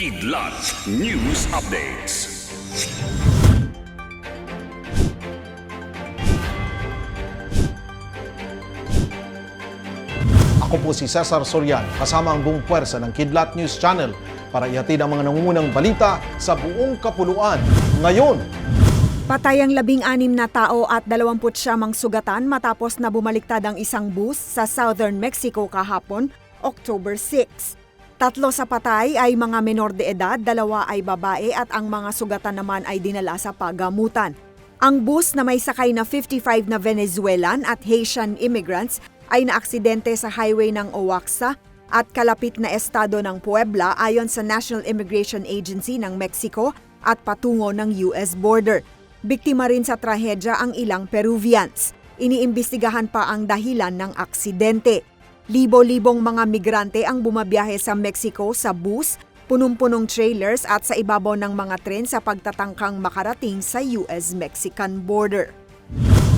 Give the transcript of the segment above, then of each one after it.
Kidlat News Updates. Ako po si Cesar Soriano, kasama ang buong puwersa ng Kidlat News Channel para ihatid ang mga nangungunang balita sa buong kapuluan. Ngayon, Patay ang labing-anim na tao at 29 mang sugatan matapos na bumaliktad ang isang bus sa southern Mexico kahapon, October 6. Tatlo sa patay ay mga menor de edad, dalawa ay babae at ang mga sugatan naman ay dinala sa pagamutan. Ang bus na may sakay na 55 na Venezuelan at Haitian immigrants ay naaksidente sa highway ng Oaxaca at kalapit na estado ng Puebla ayon sa National Immigration Agency ng Mexico at patungo ng US border. Biktima rin sa trahedya ang ilang Peruvians. Iniimbestigahan pa ang dahilan ng aksidente. Libo-libong mga migrante ang bumabiyahe sa Mexico sa bus, punong-punong trailers at sa ibabaw ng mga tren sa pagtatangkang makarating sa US-Mexican border.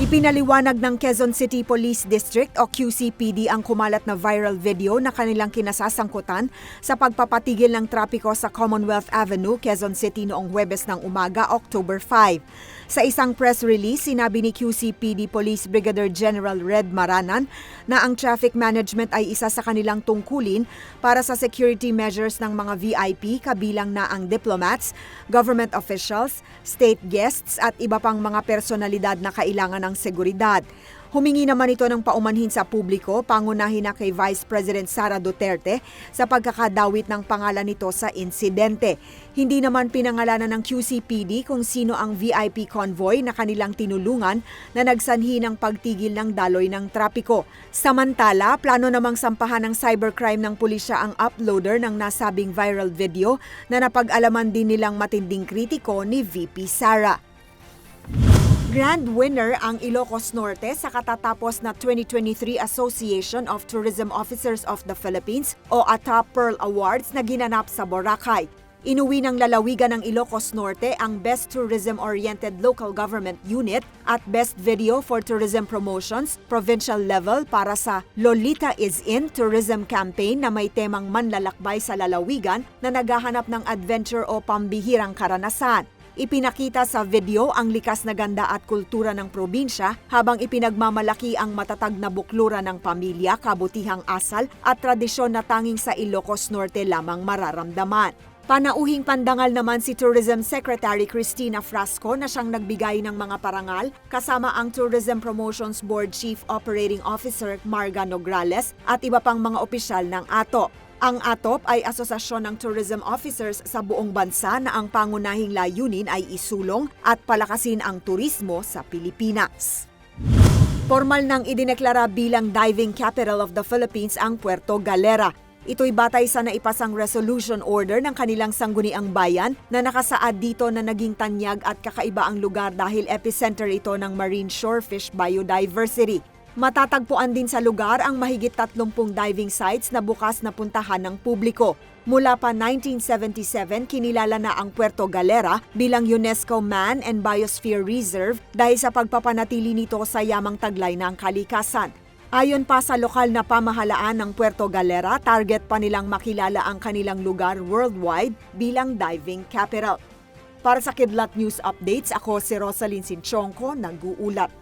Ipinaliwanag ng Quezon City Police District o QCPD ang kumalat na viral video na kanilang kinasasangkutan sa pagpapatigil ng trapiko sa Commonwealth Avenue, Quezon City noong Huwebes ng umaga, October 5. Sa isang press release, sinabi ni QCPD Police Brigadier General Red Maranan na ang traffic management ay isa sa kanilang tungkulin para sa security measures ng mga VIP kabilang na ang diplomats, government officials, state guests at iba pang mga personalidad na kailangan ng seguridad. Humingi naman ito ng paumanhin sa publiko, pangunahin na kay Vice President Sara Duterte sa pagkakadawit ng pangalan nito sa insidente. Hindi naman pinangalanan ng QCPD kung sino ang VIP convoy na kanilang tinulungan na nagsanhi ng pagtigil ng daloy ng trapiko. Samantala, plano namang sampahan ng cybercrime ng pulisya ang uploader ng nasabing viral video na napag-alaman din nilang matinding kritiko ni VP Sara. Grand winner ang Ilocos Norte sa katatapos na 2023 Association of Tourism Officers of the Philippines o ATAP Pearl Awards na ginanap sa Boracay. Inuwi ng lalawigan ng Ilocos Norte ang Best Tourism-Oriented Local Government Unit at Best Video for Tourism Promotions provincial level para sa Lolita is in Tourism Campaign na may temang manlalakbay sa lalawigan na naghahanap ng adventure o pambihirang karanasan. Ipinakita sa video ang likas na ganda at kultura ng probinsya habang ipinagmamalaki ang matatag na buklura ng pamilya, kabutihang asal at tradisyon na tanging sa Ilocos Norte lamang mararamdaman. Panauhing pandangal naman si Tourism Secretary Christina Frasco na siyang nagbigay ng mga parangal kasama ang Tourism Promotions Board Chief Operating Officer Marga Nograles at iba pang mga opisyal ng ATO. Ang ATOP ay asosasyon ng tourism officers sa buong bansa na ang pangunahing layunin ay isulong at palakasin ang turismo sa Pilipinas. Formal nang idineklara bilang diving capital of the Philippines ang Puerto Galera. Ito'y batay sa naipasang resolution order ng kanilang sangguniang bayan na nakasaad dito na naging tanyag at kakaiba ang lugar dahil epicenter ito ng marine shorefish biodiversity. Matatagpuan din sa lugar ang mahigit 30 diving sites na bukas na puntahan ng publiko. Mula pa 1977, kinilala na ang Puerto Galera bilang UNESCO Man and Biosphere Reserve dahil sa pagpapanatili nito sa yamang taglay ng kalikasan. Ayon pa sa lokal na pamahalaan ng Puerto Galera, target pa nilang makilala ang kanilang lugar worldwide bilang diving capital. Para sa Kidlat News Updates, ako si Rosalyn Sinchonko, nag-uulat.